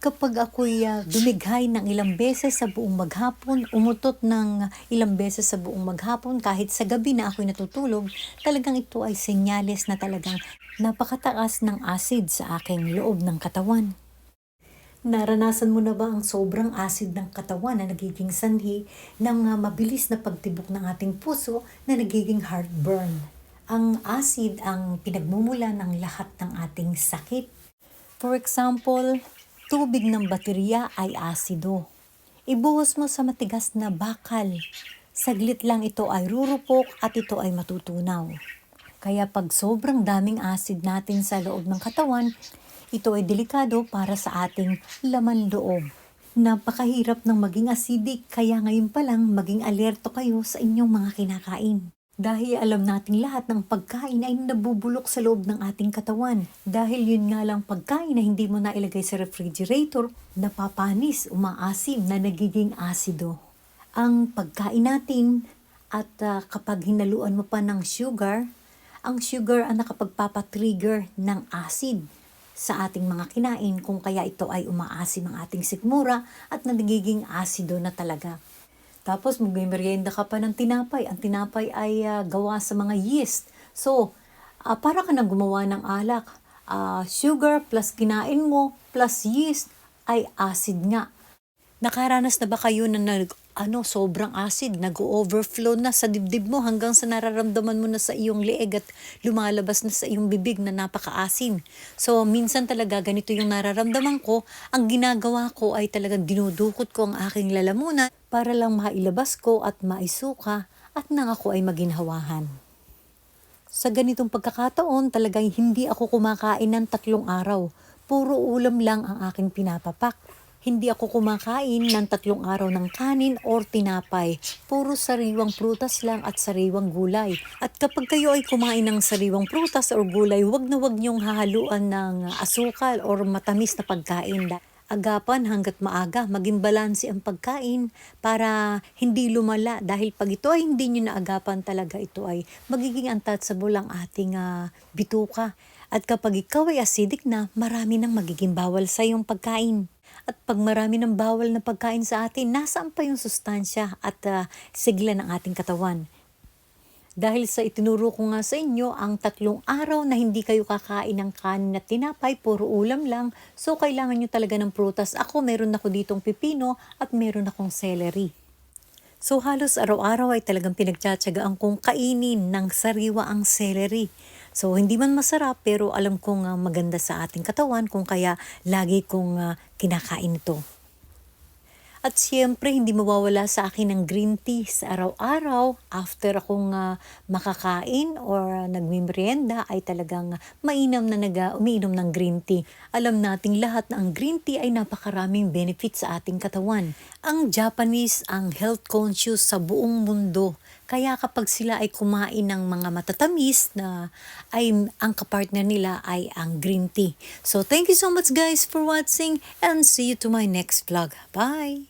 kapag ako'y ah, dumighay ng ilang beses sa buong maghapon, umutot ng ilang beses sa buong maghapon, kahit sa gabi na ako'y natutulog, talagang ito ay senyales na talagang napakataas ng acid sa aking loob ng katawan. Naranasan mo na ba ang sobrang acid ng katawan na nagiging sanhi ng ah, mabilis na pagtibok ng ating puso na nagiging heartburn? Ang acid ang pinagmumula ng lahat ng ating sakit. For example, tubig ng baterya ay asido. Ibuhos mo sa matigas na bakal. Saglit lang ito ay rurupok at ito ay matutunaw. Kaya pag sobrang daming acid natin sa loob ng katawan, ito ay delikado para sa ating laman loob. Napakahirap ng maging acidic kaya ngayon pa lang maging alerto kayo sa inyong mga kinakain. Dahil alam nating lahat ng pagkain ay nabubulok sa loob ng ating katawan. Dahil yun nga lang pagkain na hindi mo na ilagay sa refrigerator, napapanis, umaasim na nagiging asido. Ang pagkain natin at ah, kapag hinaluan mo pa ng sugar, ang sugar ang nakapagpapatrigger ng acid sa ating mga kinain kung kaya ito ay umaasim ang ating sikmura at na nagiging asido na talaga. Tapos magmerienda ka pa ng tinapay. Ang tinapay ay ah, gawa sa mga yeast. So, ah, para ka nang gumawa ng alak. Ah, sugar plus kinain mo plus yeast ay acid nga. Nakaranas na ba kayo na nag, ano, sobrang acid, nag-overflow na sa dibdib mo hanggang sa nararamdaman mo na sa iyong leeg at lumalabas na sa iyong bibig na napakaasim. So, minsan talaga ganito yung nararamdaman ko. Ang ginagawa ko ay talagang dinudukot ko ang aking lalamunan para lang mailabas ko at maisuka at nang ako ay maginhawahan. Sa ganitong pagkakataon, talagang hindi ako kumakain ng tatlong araw. Puro ulam lang ang aking pinapapak. Hindi ako kumakain ng tatlong araw ng kanin or tinapay. Puro sariwang prutas lang at sariwang gulay. At kapag kayo ay kumain ng sariwang prutas or gulay, wag na wag niyong hahaluan ng asukal or matamis na pagkain. Agapan hanggat maaga, maging balanse ang pagkain para hindi lumala. Dahil pag ito ay hindi nyo naagapan talaga, ito ay magiging untouchable ang ating ah, bituka. At kapag ikaw ay acidic na, marami nang magiging bawal sa iyong pagkain. At pag marami ng bawal na pagkain sa atin, nasaan pa yung sustansya at ah, sigla ng ating katawan? Dahil sa itinuro ko nga sa inyo, ang tatlong araw na hindi kayo kakain ng kanin at tinapay, puro ulam lang, so kailangan nyo talaga ng prutas. Ako, meron ako ditong pipino at meron akong celery. So halos araw-araw ay talagang pinagtsatsagaan kong kainin ng sariwa ang celery. So hindi man masarap pero alam kong ah, maganda sa ating katawan kung kaya lagi kong ah, kinakain ito. At siyempre, hindi mawawala sa akin ng green tea sa araw-araw. After akong ah, makakain or uh, nagmimerienda ay talagang mainam na nag ah, umiinom ng green tea. Alam nating lahat na ang green tea ay napakaraming benefits sa ating katawan. Ang Japanese ang health conscious sa buong mundo. Kaya kapag sila ay kumain ng mga matatamis na ay ang kapartner nila ay ang green tea. So thank you so much guys for watching and see you to my next vlog. Bye!